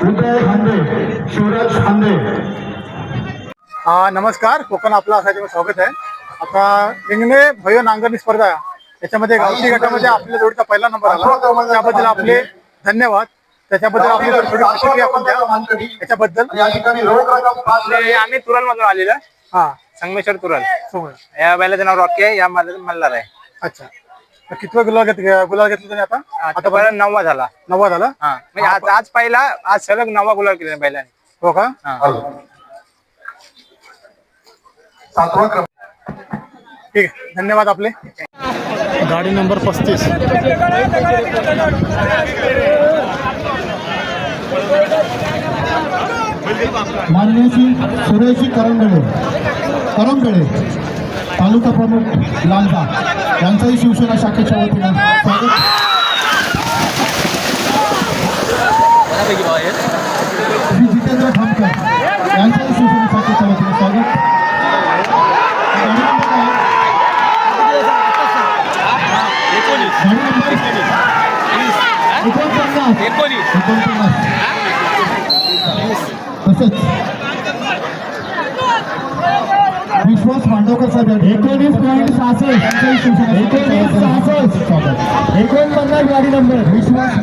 उदय खांदे शिवराज खांदे. हा नमस्कार कोकण आपला असायचं स्वागत आहे. आता रिंगणे भव्य नांगरणी स्पर्धा. याच्यामध्ये गावठी गटामध्ये आपल्या जोडीचा पहिला नंबर आला. त्याबद्दल आपले धन्यवाद. त्याच्याबद्दल आपली प्रतिक्रिया आपण द्या. आम्ही तुरल मधून आलेलो आहे. हा. संगमेश्वर तुरल. या बैलाचं नाव रॉकी आहे या मल्हार आहे. अच्छा. कितवा गुलाल घेत गुलाल घेतला तुम्ही आता? आता बरं नववा झाला. नववा झाला? हा. म्हणजे आज आज पहिला आज सलग नववा गुलाल केला बैलाने. हो का? हा. सातवा क्रमांक ठीक आहे. धन्यवाद आपले. गाडी नंबर पस्तीस. मान्यश्री सुरेशी करंबेळे करंबेळे तालुका प्रमुख लालबा यांचाही शिवसेना शाखेच्या वतीनं स्वागत. श्री जितेंद्र खामकर यांचाही शिवसेना शाखेच्या वतीनं स्वागत. एकोणपन्नास तसेच विश्वास मांडवकर साहेब एकोणीस पॉईंट सहासष्ट. एकोणीस सहासष्ट. एकोणपन्नास गाडी नंबर. विश्वास